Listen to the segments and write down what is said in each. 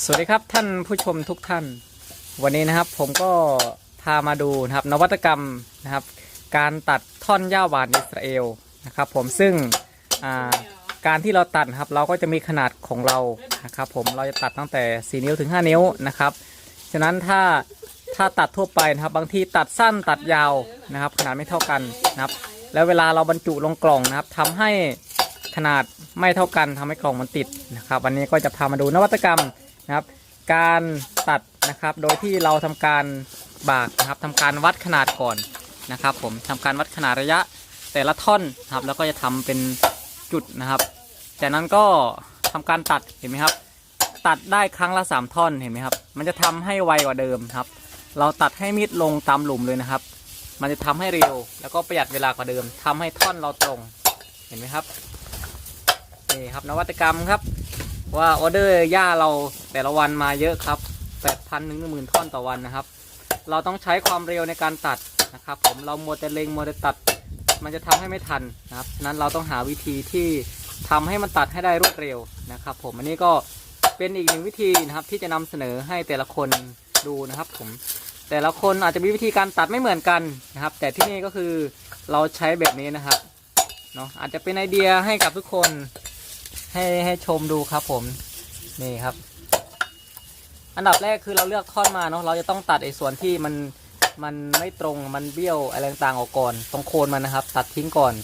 สวัสดีครับท่านผู้ชมทุกท่าน วันนี้นะครับผมก็พามาดูนะครับนวัตกรรมนะครับ การตัดท่อนหญ้าหวานอิสราเอลนะครับ ผมซึ่งอ่าการที่เราตัดนะครับเราก็จะมีขนาดของเรานะครับ ผมเราจะตัดตั้งแต่ 4 นิ้วถึง 5 นิ้วนะครับฉะนั้นถ้าถ้าตัดทั่วไปนะครับบางทีตัดสั้นตัดยาวนะครับ ขนาดไม่เท่ากันนะครับ แล้วเวลาเราบรรจุลงกล่องนะครับทำให้ขนาดไม่เท่ากันทำให้กล่องมันติดนะครับ วันนี้ก็จะพามาดูนวัตกรรม นะครับ การตัดนะครับโดยที่เราทำการบากนะครับทำการวัดขนาดก่อนนะครับ ผมทำการวัดขนาดระยะแต่ละท่อนนะครับแล้วก็จะทำเป็นจุดนะครับ จากนั้นก็ทำการตัดเห็นไหมครับ ตัดได้ครั้งละ 3 ท่อนเห็นไหมครับ มันจะทำให้ไวกว่าเดิมครับ เราตัดให้มิดลงตามหลุมเลยนะครับ มันจะทำให้เร็ว แล้วก็ประหยัดเวลากว่าเดิมทำให้ท่อนเราตรงเห็นไหมครับนี่ครับนวัตกรรมครับ ว่าออเดอร์หญ้าเราแต่ละวันมาเยอะครับ8,000ถึง10,000ท่อนต่อวันนะครับ เราต้องใช้ความเร็วในการตัดนะครับ ผมเรามัวแต่เล็งมัวแต่ตัด มันจะทำให้ไม่ทันนะครับฉะนั้นเราต้องหาวิธีที่ทำให้มันตัดให้ได้รวดเร็วนะครับ ผมอันนี้ก็เป็นอีกหนึ่งวิธีนะครับ ที่จะนำเสนอให้แต่ละคนดูนะครับ ผมแต่ละคนอาจจะมีวิธีการตัดไม่เหมือนกันนะครับ แต่ที่นี่ก็คือเราใช้แบบนี้นะครับเนาะอาจจะเป็นไอเดียให้กับทุกคน ให้ให้ชมดูครับผมนี่ครับ อันดับแรกคือเราเลือกท่อนมาเนาะเราจะต้องตัดไอ้ส่วนที่มันมันไม่ตรงมันเบี้ยวอะไรต่างๆออกก่อนตรงโคนมันนะครับ ตัดทิ้งก่อน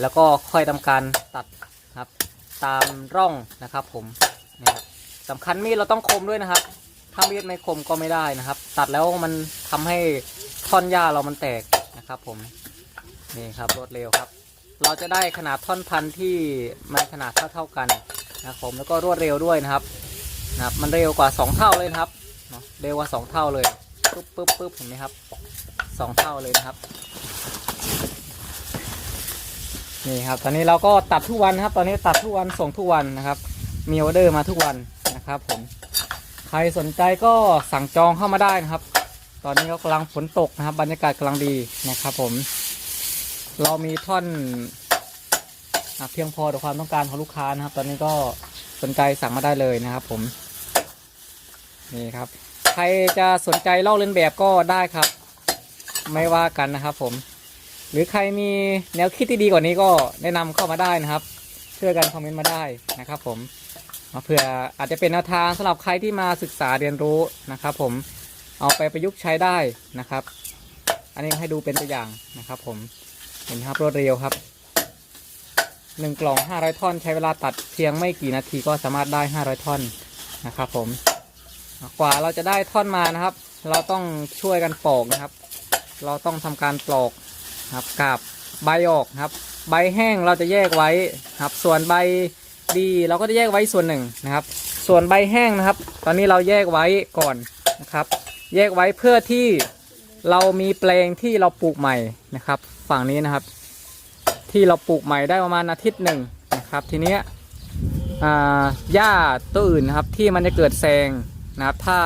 แล้วก็ค่อยทำการตัดครับ ตามร่องนะครับ ผมนี่ครับสำคัญมีดเราต้องคมด้วยนะครับ ถ้ามีดไม่คมก็ไม่ได้นะครับ ตัดแล้วมันทำให้ท่อนหญ้าเรามันแตกนะครับ ผมนี่ครับรวดเร็วครับ เราจะได้ขนาดท่อนพันธุ์ที่มันขนาดเท่าๆกันนะครับผมแล้วก็รวดเร็วด้วยนะครับนะครับ มันเร็วกว่า 2 เท่าเลยนะครับเนาะเร็วกว่า 2 เท่าเลยปึ๊บปึ๊บปึ๊บเห็นไหมครับสองเท่าเลยนะครับนี่ครับตอนนี้เราก็ตัดทุกวันนะครับ ตอนนี้ตัดทุกวันส่งทุกวันนะครับ มีออเดอร์มาทุกวันนะครับผมใครสนใจก็สั่งจองเข้ามาได้นะครับ ตอนนี้ก็กำลังฝนตกนะครับ บรรยากาศกำลังดีนะครับผม เรามีท่อนอเพียงพอต่อความต้องการของลูกค้านะครับ ตอนนี้ก็สนใจสั่งมาได้เลยนะครับ ผม นี่ครับ ใครจะสนใจลอกเลียนแบบก็ได้ครับ ไม่ว่ากันนะครับ ผม หรือใครมีแนวคิดที่ดีกว่านี้ก็แนะนำเข้ามาได้นะครับช่วยกันคอมเมนต์มาได้นะครับ ผมมาเผื่ออาจจะเป็นแนวทางสำหรับใครที่มาศึกษาเรียนรู้นะครับ ผมเอาไปประยุกต์ใช้ได้นะครับ อันนี้ให้ดูเป็นตัวอย่างนะครับ ผม ห็นครับรวดเร็วครับหนึ่งกล่อง500ท่อนใช้เวลาตัดเพียงไม่กี่นาทีก็สามารถได้500ท่อนนะครับ ผมกว่าเราจะได้ท่อนมานะครับ เราต้องช่วยกันปอกนะครับ เราต้องทำการปลอกครับกาบใบออกครับ ใบแห้งเราจะแยกไว้ครับ ส่วนใบดีเราก็จะแยกไว้ส่วนหนึ่งนะครับ ส่วนใบแห้งนะครับ ตอนนี้เราแยกไว้ก่อนนะครับ แยกไว้เพื่อที่ เรามีแปลงที่เราปลูกใหม่นะครับ ฝั่งนี้นะครับ ที่เราปลูกใหม่ได้ประมาณอาทิตย์หนึ่งนะครับ ทีเนี้ยอ่าหญ้าตัวอื่นนะครับที่มันจะเกิดแซงนะครับ ถ้า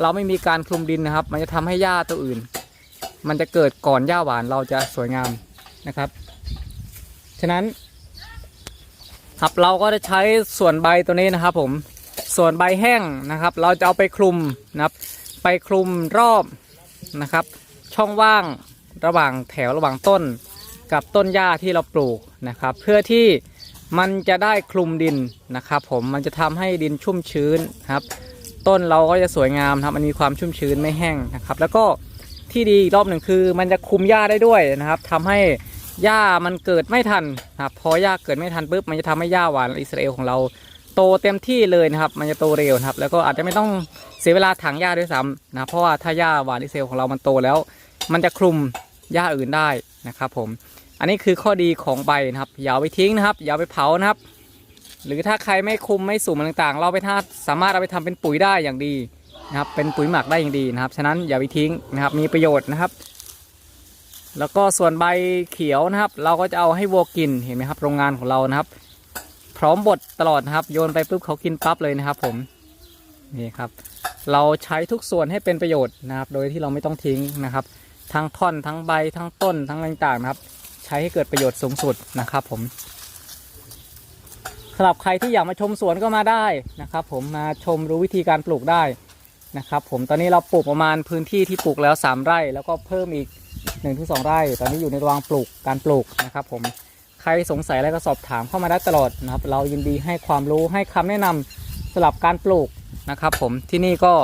เราไม่มีการคลุมดินนะครับ มันจะทำให้หญ้าตัวอื่น มันจะเกิดก่อนหญ้าหวานเราจะสวยงามนะครับ ฉะนั้นครับเราก็จะใช้ส่วนใบตัวนี้นะครับ ผมส่วนใบแห้งนะครับ เราจะเอาไปคลุมนะครับ ไปคลุมรอบ นะครับ ช่องว่างระหว่างแถวระหว่างต้น กับต้นหญ้าที่เราปลูกนะครับ เพื่อที่มันจะได้คลุมดินนะครับผมมันจะทำให้ดินชุ่มชื้นครับ ต้นเราก็จะสวยงามครับมันมีความชุ่มชื้นไม่แห้งนะครับ แล้วก็ที่ดีอีกรอบหนึ่งคือ มันจะคุมหญ้าได้ด้วยนะครับทำให้หญ้ามันเกิดไม่ทันนะครับพอหญ้าเกิดไม่ทันปุ๊บมันจะทำให้หญ้าหวานอิสราเอลของเรา ตเต็มที่เลยนะครับ มันจะโตเร็วนะครับ แล้วก็อาจจะไม่ต้องเสียเวลาถางหญ้าด้วยซ้ำนะเพราะว่าถ้าหญ้าหวานิเอลของเรามันโตแล้ว มันจะคลุมหญ้าอื่นได้นะครับผมอันนี้คือข้อดีของใบนะครับอย่าไปทิ้งนะครับ อย่าไปเผานะครับ หรือถ้าใครไม่คุมไม่สุ่มต่างๆ เราไปทาสามารถเอาไปทำเป็นปุ๋ยได้อย่างดีนะครับ เป็นปุ๋ยหมักได้อย่างดีนะครับ ฉะนั้นอย่าไปทิ้งนะครับ มีประโยชน์นะครับ แล้วก็ส่วนใบเขียวนะครับ เราก็จะเอาให้วัวกินเห็นไหมครับ โรงงานของเรานะครับ พร้อมบดตลอดนะครับ โยนไปปุ๊บเขากินปั๊บเลยนะครับ ผมนี่ครับ เราใช้ทุกส่วนให้เป็นประโยชน์นะครับ โดยที่เราไม่ต้องทิ้งนะครับ ทั้งท่อนทั้งใบทั้งต้นทั้งต่างๆนะครับ ใช้ให้เกิดประโยชน์สูงสุดนะครับ ผมใครำหรับใครที่อยากมาชมสวนก็มาได้นะครับ ผมมาชมรู้วิธีการปลูกได้นะครับ ผมตอนนี้เราปลูกประมาณพื้นที่ที่ปลูกแล้ว 3 ไร่ แล้วก็เพิ่มอีก1นถึงสไร่ ตอนนี้อยู่ในระหว่างปลูกการปลูกนะครับ ผม ใครสงสัยอะไรก็สอบถามเข้ามาได้ตลอดนะครับ เรายินดีให้ความรู้ให้คำแนะนำสำหรับการปลูกนะครับผมที่นี่ก็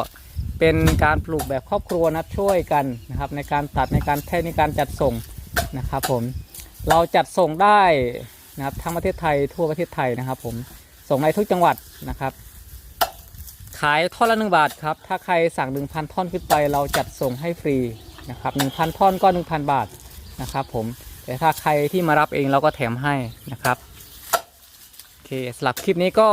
เป็นการปลูกแบบครอบครัวนะช่วยกันนะครับ ในการตัดในการแท่ในการจัดส่งนะครับผมเราจัดส่งได้นะครับทั้งประเทศไทยทั่วประเทศไทยนะครับ ผมส่งในทุกจังหวัดนะครับ ขายท่อนละหนึ่งบาทครับถ้าใครสั่ง1,000ท่อนขึ้นไป เราจัดส่งให้ฟรีนะครับ1,000ท่อนก็1,000บาทนะครับ ผม แต่ถ้าใครที่มารับเองเราก็แถมให้นะครับโอเคสำหรับคลิปนี้ก็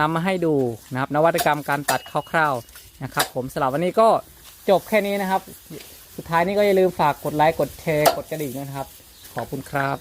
นำมาให้ดูนะครับ นวัตกรรมการตัดคร่าวๆนะครับ ผมสำหรับวันนี้ก็จบแค่นี้นะครับ สุดท้ายนี้ก็อย่าลืมฝากกดไลค์กดแชร์กดกระดิ่งนะครับ ขอบคุณครับ